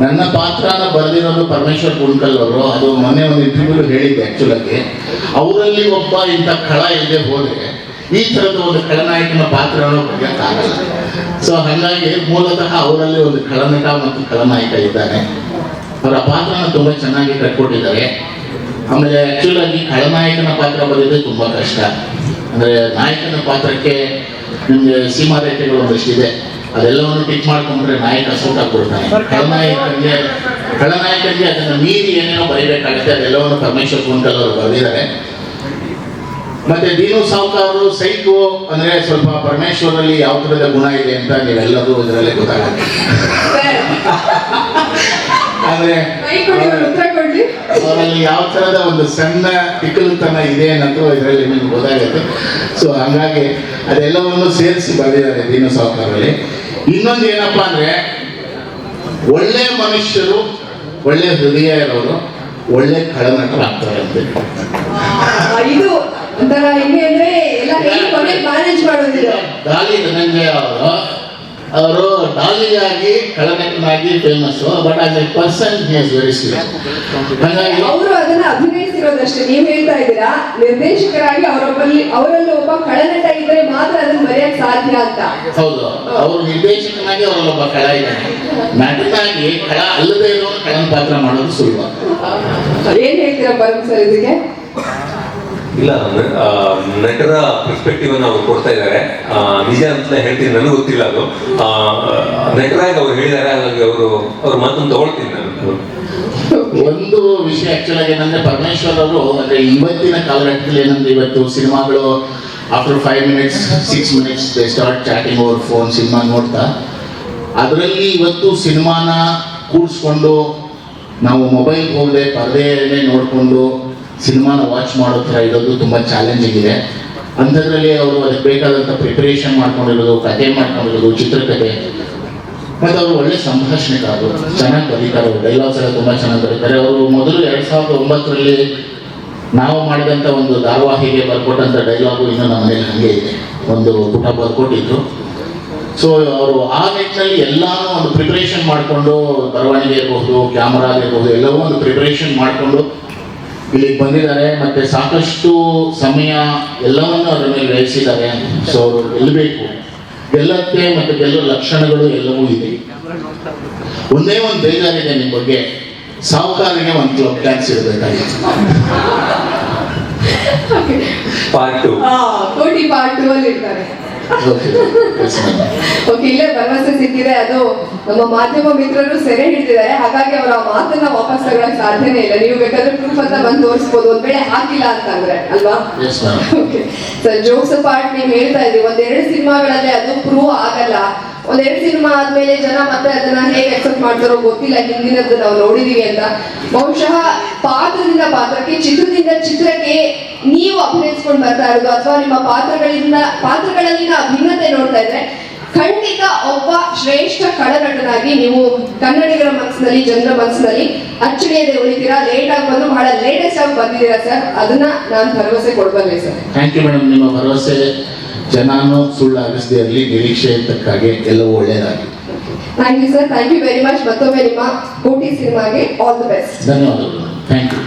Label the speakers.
Speaker 1: ನನ್ನ ಪಾತ್ರನ ಬರೆದಿರೋದು ಪರಮೇಶ್ವರ್ ಗುಂಡ್ಕಲ್ ಅವರು. ಅದು ಮೊನ್ನೆ ಒಂದು ಇಂಟರ್ವ್ಯೂ ಹೇಳಿದ್ದೆ ಆ್ಯಕ್ಚುಲಾಗಿ ಅವರಲ್ಲಿ ಒಬ್ಬ ಇಂಥ ಕಳ ಇದೆ ಹೋದರೆ ಈ ಥರದ ಒಂದು ಖಳನಾಯಕನ ಪಾತ್ರವನ್ನು ಬರೆಯೋಕ್ಕಾಗಲ್ಲ ಸೊ ಹಾಗಾಗಿ ಮೂಲತಃ ಅವರಲ್ಲಿ ಒಂದು ಖಳನಟ ಮತ್ತು ಖಳನಾಯಕ ಇದ್ದಾನೆ ಅವರ ಪಾತ್ರನ ತುಂಬ ಚೆನ್ನಾಗಿ ಕಟ್ಕೊಟ್ಟಿದ್ದಾರೆ ಆಮೇಲೆ ಆ್ಯಕ್ಚುಲಾಗಿ ಖಳನಾಯಕನ ಪಾತ್ರ ಬರೆಯೋದೇ ತುಂಬ ಕಷ್ಟ. ಅಂದರೆ ನಾಯಕನ ಪಾತ್ರಕ್ಕೆ ನಿಮಗೆ ಸೀಮಾರೇಖೆಗಳು ಒಂದಷ್ಟಿದೆ ಅದೆಲ್ಲವನ್ನು ಟಿಕ್ ಮಾಡ್ಕೊಂಡ್ರೆ ನಾಯಕ ಸೂಟ್ ಕೊಡ್ತಾನೆ. ಖಳನಾಯಕರಿಗೆ ಖಳನಾಯಕರಿಗೆ ಅದನ್ನು ಮೀರಿ ಏನೇನೋ ಬರೀಬೇಕಾಗುತ್ತೆ ಅದೆಲ್ಲವನ್ನು ಪರಮೇಶ್ವರ್ ಕುಂಟಲ್ ಅವರು ಬರೆದಿದ್ದಾರೆ. ಮತ್ತೆ ದೀನು ಸಾವುಕಾರರು ಸೈಕು ಅಂದ್ರೆ ಸ್ವಲ್ಪ ಪರಮೇಶ್ವರಲ್ಲಿ ಯಾವ ಥರದ ಗುಣ ಇದೆ ಅಂತ ನೀವೆಲ್ಲರೂ ಇದರಲ್ಲಿ ಗೊತ್ತಾಗುತ್ತೆ. ಅಂದ್ರೆ
Speaker 2: ಕೊಡ್ಲಿ.
Speaker 1: ಅವರಲ್ಲಿ ಯಾವ ತರದ ಒಂದು ಸಣ್ಣ ಟಿಕ್ಕಲುತನ ಇದೆ ಅನ್ನೋದು ಇದರಲ್ಲಿ ನಿಮ್ಗೆ ಗೊತ್ತಾಗುತ್ತೆ. ಸೊ ಹಂಗಾಗಿ ಅದೆಲ್ಲವನ್ನು ಸೇರಿಸಿ ಬರೆದಿದ್ದಾರೆ ದೀನು ಸಾವುಕಾರಲ್ಲಿ ಇನ್ನೊಂದು ಏನಪ್ಪಾ ಅಂದ್ರೆ ಒಳ್ಳೆ ಮನುಷ್ಯರು ಒಳ್ಳೆ ಹೃದಯ ಇರೋರು ಒಳ್ಳೆ ಕಳನಟರಾಗ್ತಾರೆ ಅಂತ
Speaker 2: ಇದು ಒಂಥರ ಹೆಂಗೆ ಅಂದ್ರೆ ಎಲ್ಲ ಕೊನೆಗೆ ಮ್ಯಾನೇಜ್ ಮಾಡೋದಿಲ್ಲ
Speaker 1: ಡಾಲಿ ಧನಂಜಯ ಅವರು. ಅವರು ಡಾಲಿಯಾಗಿ ಕಳನಟನಾಗಿ famous but as a person he is very serious ಹಾಗಾಗಿ
Speaker 2: ಅವರು ಅದನ್ನ ಇದ್ದೀರಾ ನಿರ್ದೇಶಕರಾಗಿ ಅವರೊಬ್ಬಲ್ಲಿ ಅವರಲ್ಲಿ ಒಬ್ಬ ಕಳನಟ ಇದ್ರೆ ಮಾತ್ರ ಅದನ್ನ ಬರೆಯಕ್ ಸಾಧ್ಯ ಅಂತ.
Speaker 1: ಹೌದು. ಅವರು ನಿರ್ದೇಶಕನಾಗಿ ಅವರಲ್ಲೊಬ್ಬ ಕಳ ಇದ್ದಾನೆ ನಟನಾಗಿ ಕಳ ಅಲ್ಲದೆ ಇರೋ ಕಳನ ಪಾತ್ರ ಮಾಡೋದು ಸುಲಭ.
Speaker 2: ಏನ್ ಹೇಳ್ತೀರಾ ಬರಂ ಸರ್ ಇದಕ್ಕೆ?
Speaker 3: ಇಲ್ಲ ನಟರ ಪರ್ಸ್ಪೆಕ್ಟಿವ್ ಅನ್ನು ಅವ್ರು ಕೊಡ್ತಾ ಇದ್ದಾರೆ. ನಿಜ ಅಂತ ಹೇಳ್ತೀನಿ ನನಗೆ ಗೊತ್ತಿಲ್ಲ ಅದು. ನಟರಾಗಿ ಅವ್ರು ಹೇಳಿದ್ದಾರೆ ಹಾಗಾಗಿ ಅವರು ಅವ್ರ ಮಾತನ್ನು ತಗೊಳ್ತೀನಿ ನಾನು.
Speaker 1: ಒಂದು ವಿಷಯ ಆಕ್ಚುಲ್ ಆಗಿ ಏನಂದ್ರೆ ಪರಮೇಶ್ವರ್ ಅವರು, ಅಂದ್ರೆ ಇವತ್ತಿನ ಕಾಲಘಟ್ಟದಲ್ಲಿ ಏನಂದ್ರೆ ಇವತ್ತು ಸಿನಿಮಾಗಳು after five minutes six minutes they start chatting over phone cinema ನೋಡ್ತಾ, ಅದರಲ್ಲಿ ಇವತ್ತು ಸಿನಿಮಾನ ಕೂಡಿಸ್ಕೊಂಡು ನಾವು ಮೊಬೈಲ್ ಹೋಗದೆ ಪರದೆಯಲ್ಲೇ ನೋಡಿಕೊಂಡು ಸಿನಿಮಾನ ವಾಚ್ ಮಾಡೋ ಥರ ಇರೋದು ತುಂಬ ಚಾಲೆಂಜಿಂಗ್ ಇದೆ. ಅಂಥದ್ರಲ್ಲಿ ಅವರು ಅದಕ್ಕೆ ಬೇಕಾದಂಥ ಪ್ರಿಪ್ರೇಷನ್ ಮಾಡ್ಕೊಂಡಿರೋದು ಕತೆ ಮಾಡ್ಕೊಂಡಿರೋದು ಚಿತ್ರಕಥೆ ಮತ್ತು ಅವರು ಒಳ್ಳೆ ಸಂಭಾಷಣೆಗಾರರು, ಚೆನ್ನಾಗಿ ಬರೀತಾರೆ. ಡೈಲಾಗ್ಸ್ ಎಲ್ಲ ತುಂಬ ಚೆನ್ನಾಗಿ ಬರೀತಾರೆ. ಅವರು ಮೊದಲು ಎರಡು ಸಾವಿರದ ಒಂಬತ್ತರಲ್ಲಿ ನಾವು ಮಾಡಿದಂಥ ಒಂದು ಧಾರಾವಾಹಿಗೆ ಬರ್ಕೊಟ್ಟಂಥ ಡೈಲಾಗು ಇನ್ನೂ ನಮ್ಮ ಮನೇಲಿ ಹಾಗೆ ಇದೆ. ಒಂದು ಪುಟ ಬರ್ಕೊಟ್ಟಿದ್ರು ಸೊ ಅವರು ಆ ನಿಟ್ಟಿನಲ್ಲಿ ಎಲ್ಲಾನು ಒಂದು ಪ್ರಿಪರೇಷನ್ ಮಾಡಿಕೊಂಡು ಬರವಣಿಗೆ ಇರಬಹುದು ಕ್ಯಾಮರಾ ಇರಬಹುದು ಎಲ್ಲವೂ ಒಂದು ಪ್ರಿಪರೇಷನ್ ಮಾಡಿಕೊಂಡು ಇಲ್ಲಿಗೆ ಬಂದಿದ್ದಾರೆ. ಮತ್ತೆ ಸಾಕಷ್ಟು ಸಮಯ ಎಲ್ಲವನ್ನು ಅದರ ಮೇಲೆ ವ್ಯಯಿಸಿದ್ದಾರೆ ಸೊ ಅವರು ಗೆಲ್ಲಬೇಕು. ಗೆಲ್ಲಕ್ಕೆ ಮತ್ತೆ ಗೆಲ್ಲೋ ಲಕ್ಷಣಗಳು ಎಲ್ಲವೂ ಇದೆ. ಒಂದೇ ಒಂದು ಬೇಜಾರಿದೆ ನಿಮ್ಮ ಬಗ್ಗೆ. ಸಾವುಕಾರಿಗೆ ಒಂದು ಕ್ಲಬ್ ಡ್ಯಾನ್ಸ್ ಇರಬೇಕಾಗಿತ್ತು.
Speaker 2: ಕೋಟಿ ಪಾರ್ಟ್ ಟೂ ಅಲ್ಲಿ ಇರ್ತಾರೆ. ಓಕೆ ಇಲ್ಲೇ ಭರವಸೆ ಸಿಕ್ಕಿದೆ. ಅದು ನಮ್ಮ ಮಾಧ್ಯಮ ಮಿತ್ರರು ಸೆರೆ ಹಿಡಿದಿದ್ದಾರೆ. ಹಾಗಾಗಿ ಅವರ ಮಾತನ್ನ ವಾಪಸ್ ತಗೊಳಕ್ ಸಾಧ್ಯನೇ ಇಲ್ಲ. ನೀವು ಬೇಕಾದ್ರೆ ಪ್ರೂಫ್ ಅಂತ ಬಂದು ತೋರಿಸ್ಬೋದು. ಒಂದ್ ವೇಳೆ ಹಾಕಿಲ್ಲ ಅಂತಂದ್ರೆ ಅಲ್ವಾ?
Speaker 1: Yes, ma'am.
Speaker 2: Okay jokes part ನೀವು ಹೇಳ್ತಾ ಇದ್ದೀವಿ ಒಂದೆರಡು ಸಿನಿಮಾಗಳಲ್ಲಿ ಅದು ಪ್ರೂವ್ ಆಗಲ್ಲ. ಒಂದೆರಡು ಸಿನಿಮಾ ಆದ್ಮೇಲೆ ಜನ ಮತ್ತೆ ಅದನ್ನ ಹೇಗೆ ಎಕ್ಸೆಪ್ಟ್ ಮಾಡ್ತಾರೋ ಗೊತ್ತಿಲ್ಲ ಹಿಂದಿನದ್ದು ನಾವು ನೋಡಿದೀವಿ ಅಂತ. ಬಹುಶಃ ಪಾತ್ರದಿಂದ ಪಾತ್ರಕ್ಕೆ, ಚಿತ್ರದಿಂದ ಚಿತ್ರಕ್ಕೆ ನೀವು ಅಭಿನಯಿಸ್ಕೊಂಡು ಬರ್ತಾ ಇರೋದು, ಅಥವಾ ನಿಮ್ಮ ಪಾತ್ರಗಳಿಂದ, ಪಾತ್ರಗಳಲ್ಲಿನ ಭಿನ್ನತೆ ನೋಡ್ತಾ ಇದ್ರೆ ಖಂಡಿತ ಒಬ್ಬ ಶ್ರೇಷ್ಠ ಕಳನಟನಾಗಿ ನೀವು ಕನ್ನಡಿಗರ ಮನಸ್ಸಿನಲ್ಲಿ ಜನರ ಮನಸ್ಸಿನಲ್ಲಿ ಅಚ್ಚಳಿಯದೆ ಉಳಿತೀರಾ ಲೇಟ್ ಆಗಿ ಬಂದು ಬಹಳ ಲೇಟೆಸ್ಟ್ ಆಗಿ ಬಂದಿದ್ದೀರಾ ಸರ್ ಅದನ್ನ ನಾನು ಭರವಸೆ ಕೊಡ್ಬಲ್ಲೆ ಸರ್
Speaker 1: ಥ್ಯಾಂಕ್ ಯು ಮೇಡಮ್ ನಿಮ್ಮ ಭರವಸೆ ಜನನು ಸುಳ್ಳಾಗಿಸದೇ ಇರಲಿ ನಿರೀಕ್ಷೆ ತಕ್ಕಾಗೆ ಎಲ್ಲವೂ ಒಳ್ಳೆಯದಾಗಿ
Speaker 2: thank you sir thank you very much ಮತ್ತೊಮ್ಮೆ ನಿಮ್ಮ ಕೋಟಿ ಸಿನಿಮಾಗೆ ಆಲ್ ದಿ ಬೆಸ್ಟ್
Speaker 1: ಧನ್ಯವಾದಗಳು. Thank you